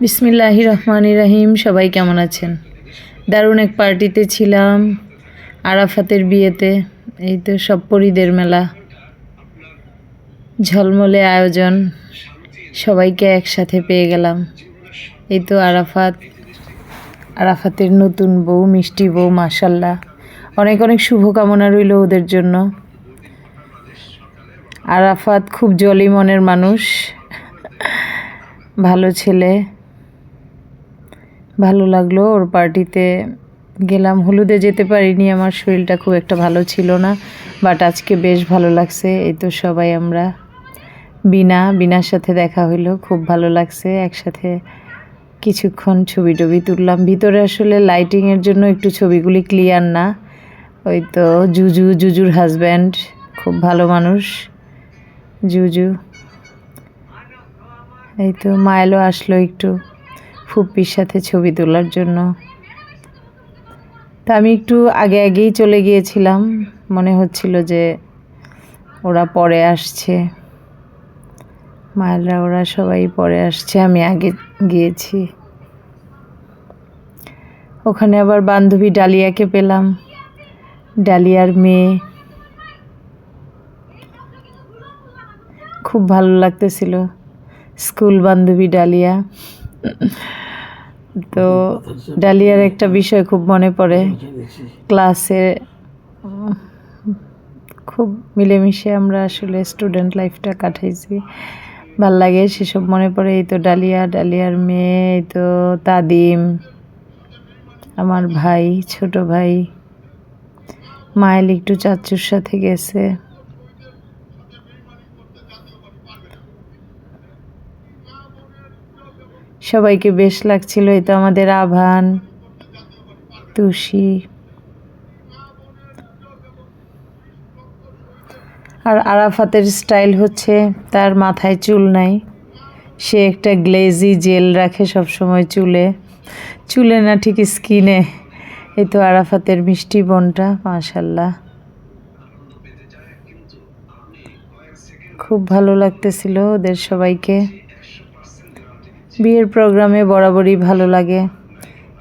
বিসমিল্লাহ রহমান রাহিম, সবাই কেমন আছেন? দারুণ এক পার্টিতে ছিলাম, আরাফাতের বিয়েতে, এই তো সব পরিদের মেলা। ঝলমলে আয়োজন, সবাইকে একসাথে পেয়ে গেলাম। এই তো আরাফাত, আরাফাতের নতুন বউ, মিষ্টি বউ মাসাল্লাহ অনেক অনেক শুভকামনা রইল ওদের জন্য। আরাফাত খুব জলি মনের মানুষ, ভালো ছেলে। ভালো লাগল। ওর পার্টিতে গেলাম। হলুদে যেতে পারিনি। আমার শরীরটা খুব একটা ভালো ছিল না বাট আজকে বেশ ভালো লাগছে। এই তো সবাই আমরা বিনা, বিনার সাথে দেখা হইল। খুব ভালো লাগছে। একসাথে কিছুক্ষণ ছবি টবি তুললাম। ভিতরে আসলে লাইটিংয়ের জন্য একটু ছবিগুলি ক্লিয়ার না। ওই তো জুজু, জুজুর হাজব্যান্ড খুব ভালো মানুষ। জুজু। এই তো মাইলও আসলো একটু। ফুপ্পির সাথে ছবি তোলার জন্য। তা আমি একটু আগে আগেই চলে গিয়েছিলাম। মনে হচ্ছিল যে ওরা পরে আসছে। মায়েরা, ওরা সবাই পরে আসছে, আমি আগে গিয়েছি। ওখানে আবার বান্ধবী ডালিয়াকে পেলাম। ডালিয়ার মেয়ে। খুব ভালো লাগতেছিল। স্কুল বান্ধবী ডালিয়া। তো ডালিয়ার একটা বিষয় খুব মনে পড়ে। ক্লাসে, খুব মিলেমিশে আমরা আসলে স্টুডেন্ট লাইফটা কাটাইছি। ভালো লাগে, সেসব মনে পড়ে। এই তো ডালিয়া, ডালিয়ার মেয়ে, এই তো তাদিম, আমার ভাই, ছোট ভাই মাইল একটু চাচুর সাথে গেছে। সবাইকে বেশ লাগছিল, এই তো আমাদের আভান, তুষি। আর আরাফাতের স্টাইল হচ্ছে তার মাথায় চুল নাই, সে একটা গ্লেজি জেল রাখে সব সময় চুলে। চুলে না ঠিক স্কিনে, এই তো আরাফাতের মিষ্টি বোনটা, মাশাল্লাহ। খুব ভালো লাগতেছিল ওদের সবাইকে। বিয়ের প্রোগ্রামে বরাবরই ভালো লাগে।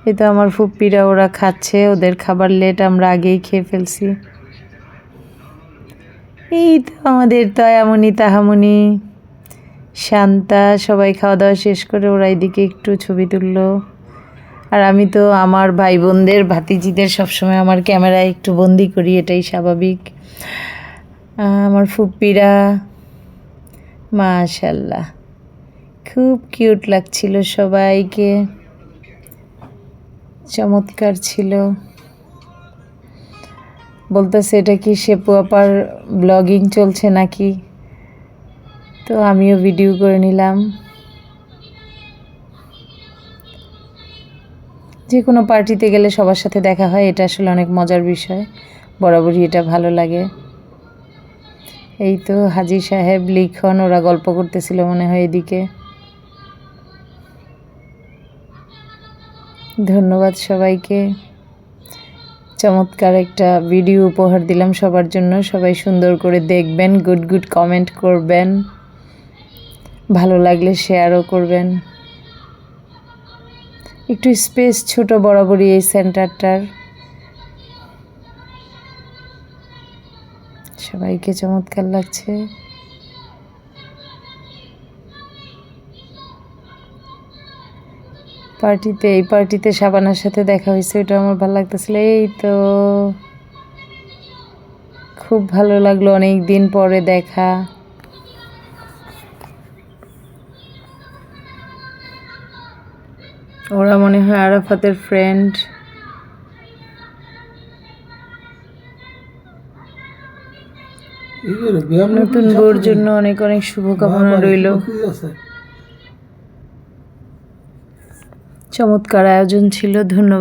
এই তো আমার ফুপ্পিরা, ওরা খাচ্ছে, ওদের খাবার লেট আমরা আগেই খেয়ে ফেলছি। এই তো আমাদের তয়ামণি তাহামণি শান্তা, সবাই খাওয়া দাওয়া শেষ করে ওরা এদিকে একটু ছবি তুললো। আর আমি তো আমার ভাই বোনদের ভাতিজিদের সবসময় আমার ক্যামেরায় একটু বন্দি করি, এটাই স্বাভাবিক। আমার ফুপ্পিরা, মাশাল্লাহ। খুব কিউট লাগছিল সবাইকে। চমৎকার ছিল। বলতেছে, এটা কি শেপু আপার ব্লগিং চলছে নাকি? তো আমিও ভিডিও করে নিলাম। যে কোনো পার্টিতে গেলে সবার সাথে দেখা হয়, এটা আসলে অনেক মজার বিষয়। বরাবরই এটা ভালো লাগে। এই তো হাজি সাহেব, লিখন, ওরা গল্প করতেছিল মনে হয় এদিকে। ধন্যবাদ সবাইকে। চমৎকার একটা ভিডিও উপহার দিলাম সবার জন্য। সবাই সুন্দর করে দেখবেন গুড গুড কমেন্ট করবেন। ভালো লাগলে শেয়ারও করবেন। একটু স্পেস ছোট বরাবরই এই সেন্টারটার সবাইকে চমৎকার লাগছে। পার্টিতে এই পার্টিতে সাবানার সাথে দেখা হয়েছে ওটা আমার ভালো লাগতেছিল। এই তো খুব ভালো লাগল অনেক দিন পরে দেখা। ওরা মনে হয় আরাফাতের ফ্রেন্ড নতুন বউর জন্য অনেক অনেক শুভকামনা রইল। চমৎকার আয়োজন ছিল ধন্যবাদ।